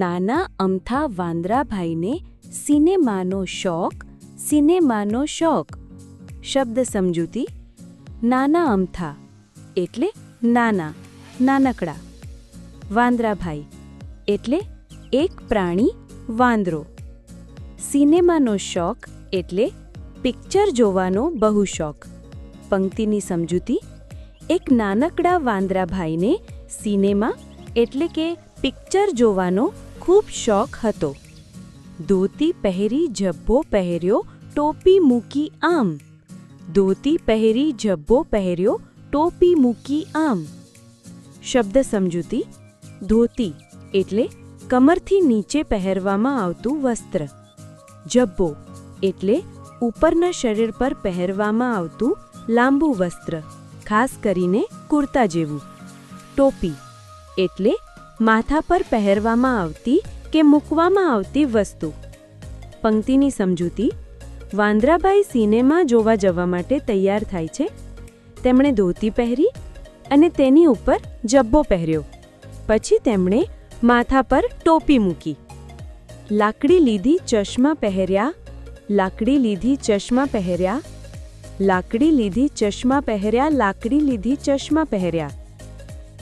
નાના અમથા વાંદરાભાઈને સિનેમાનો શોખ સિનેમાનો શોખ. શબ્દ સમજૂતી? નાના અમથા, એટલે નાના, નાનકડા. વાંદરાભાઈ, એટલે એક પ્રાણી, વાંદરો. સિનેમાનો શોખ, એટલે પિક્ચર જોવાનો બહુ શોખ. પંક્તિની સમજૂતી? એક નાનકડા વાંદરાભાઈને સિનેમા, એટલે કે પિક્ચર જોવાનો ખૂબ શોખ હતો. ધોતી પહેરી જબ્બો પહેર્યો, ટોપી મૂકી આમ. ધોતી પહેરી જબ્બો પહેર્યો, ટોપી મૂકી આમ. શબ્દ સમજૂતી, ધોતી એટલે કમરથી નીચે પહેરવામાં આવતું વસ્ત્ર. જબ્બો એટલે ઉપરના શરીર પર પહેરવામાં આવતું લાંબુ વસ્ત્ર, ખાસ કરીને કુર્તા જેવું. ટોપી એટલે માથા પર પહેરવામાં આવતી કે મૂકવામાં આવતી વસ્તુ. પંક્તિની સમજૂતી વાંદરાભાઈ સિનેમા જોવા જવા માટે તૈયાર થાય છે. તેમણે ધોતી પહેરી અને તેની ઉપર જબ્બો પહેર્યો. પછી તેમણે માથા પર ટોપી મૂકી. લાકડી લીધી ચશ્મા પહેર્યા, લાકડી લીધી ચશ્મા પહેર્યા, લાકડી લીધી ચશ્મા પહેર્યા, લાકડી લીધી ચશ્મા પહેર્યા.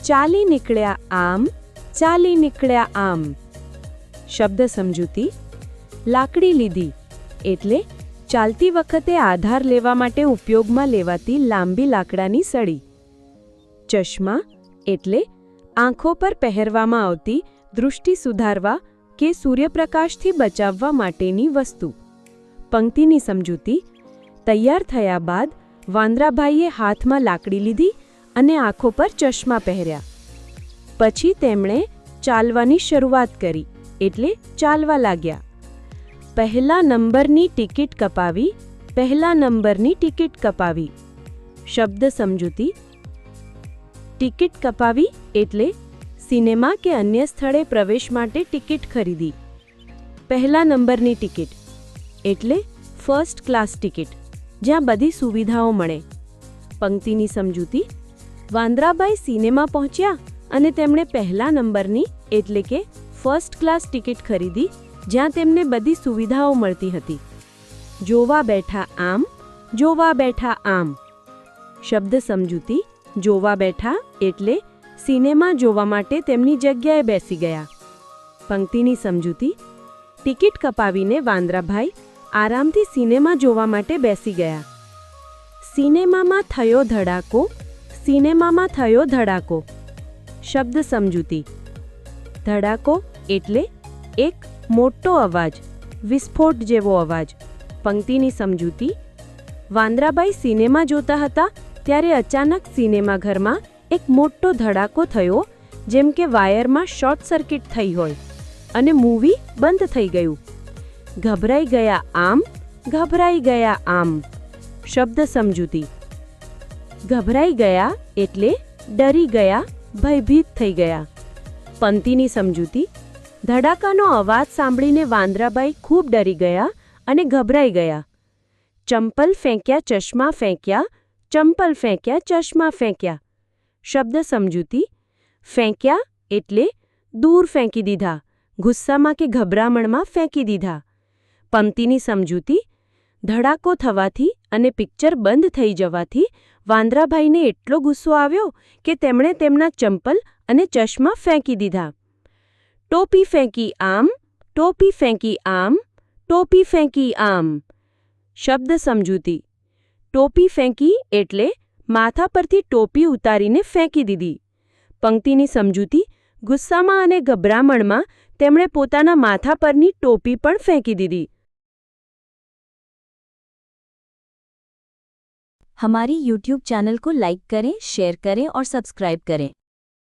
ચાલી નીકળ્યા આમ ચાલી નીકળ્યા આમ. શબ્દ સમજૂતી, લાકડી લીધી, એટલે ચાલતી વખતે આધાર લેવા માટે ઉપયોગમાં લેવાતી લાંબી લાકડાની સળી. ચશ્મા, એટલે આંખો પર પહેરવામાં આવતી દૃષ્ટિ સુધારવા કે સૂર્યપ્રકાશથી બચાવવા માટેની વસ્તુ. પંક્તિની સમજૂતી, તૈયાર થયા બાદ વાંદરાભાઈએ હાથમાં લાકડી લીધી અને આંખો પર ચશ્મા પહેર્યા. પછી તેમણે ચાલવાની શરૂઆત કરી, એટલે ચાલવા લાગ્યા. પહેલા નંબરની ટિકિટ કપાવી, પહેલા નંબરની ટિકિટ કપાવી. શબ્દ સમજૂતી. ટિકિટ કપાવી એટલે સિનેમા કે અન્ય સ્થળે પ્રવેશ માટે ટિકિટ ખરીદી. પહેલા નંબરની ટિકિટ એટલે ફર્સ્ટ ક્લાસ ટિકિટ, જ્યાં બધી સુવિધાઓ મળે. પંક્તિની સમજૂતી. વાંદરાબાઈ સિનેમા પહોંચ્યા? અને તેમણે પહેલા નંબરની, એટલે કે ફર્સ્ટ ક્લાસ ટિકિટ ખરીદી, જ્યાં તેમને બધી સુવિધાઓ મળતી હતી. જોવા બેઠા આમ, જોવા બેઠા આમ. શબ્દ સમજૂતી, જોવા બેઠા, એટલે સિનેમા જોવા માટે તેમની જગ્યાએ બેસી ગયા. પંક્તિની સમજૂતી, ટિકિટ કપાવીને વાંદરાભાઈ આરામથી સિનેમા જોવા માટે બેસી ગયા. સિનેમામાં થયો ધડાકો, સિનેમામાં થયો ધડાકો. શબ્દ સમજૂતી. ધડાકો એટલે એક મોટો અવાજ, વિસ્ફોટ જેવો અવાજ. પંક્તિની સમજૂતી, વાંદરાબાઈ સિનેમા જોતા હતા ત્યારે અચાનક સિનેમાઘરમાં એક મોટો ધડાકો થયો, જેમ કે વાયરમાં શોર્ટ સર્કિટ થઈ હોય અને મૂવી બંધ થઈ ગયું. ગભરાઈ ગયા આમ, ગભરાઈ ગયા આમ, શબ્દ સમજૂતી. ગભરાઈ ગયા એટલે ડરી ગયા ભયભીત થઈ ગયા. પંક્તિની સમજૂતી, ધડાકાનો અવાજ સાંભળીને વાંદરાબાઈ ખૂબ ડરી ગયા અને ગભરાઈ ગયા. ચંપલ ફેંક્યા, ચશ્મા ફેંક્યા, ચંપલ ફેંક્યા, ચશ્મા ફેંક્યા. શબ્દ સમજૂતી, ફેંક્યા એટલે દૂર ફેંકી દીધા, ગુસ્સામાં કે ગભરામણમાં ફેંકી દીધા. પંક્તિની સમજૂતી ધડાકો થવાથી અને પિક્ચર બંધ થઈ જવાથી વાંદરાભાઈને એટલો ગુસ્સો આવ્યો કે તેમણે તેમના ચંપલ અને ચશ્મા ફેંકી દીધા. ટોપી ફેંકી આમ, ટોપી ફેંકી આમ, ટોપી ફેંકી આમ, શબ્દ સમજૂતી. ટોપી ફેંકી એટલે માથા પરથી ટોપી ઉતારીને ફેંકી દીધી. પંક્તિની સમજૂતી ગુસ્સામાં અને ગભરામણમાં તેમણે પોતાના માથા પરની ટોપી પણ ફેંકી દીધી. हमारी यूट्यूब चैनल को लाइक करें शेयर करें और सब्सक्राइब करें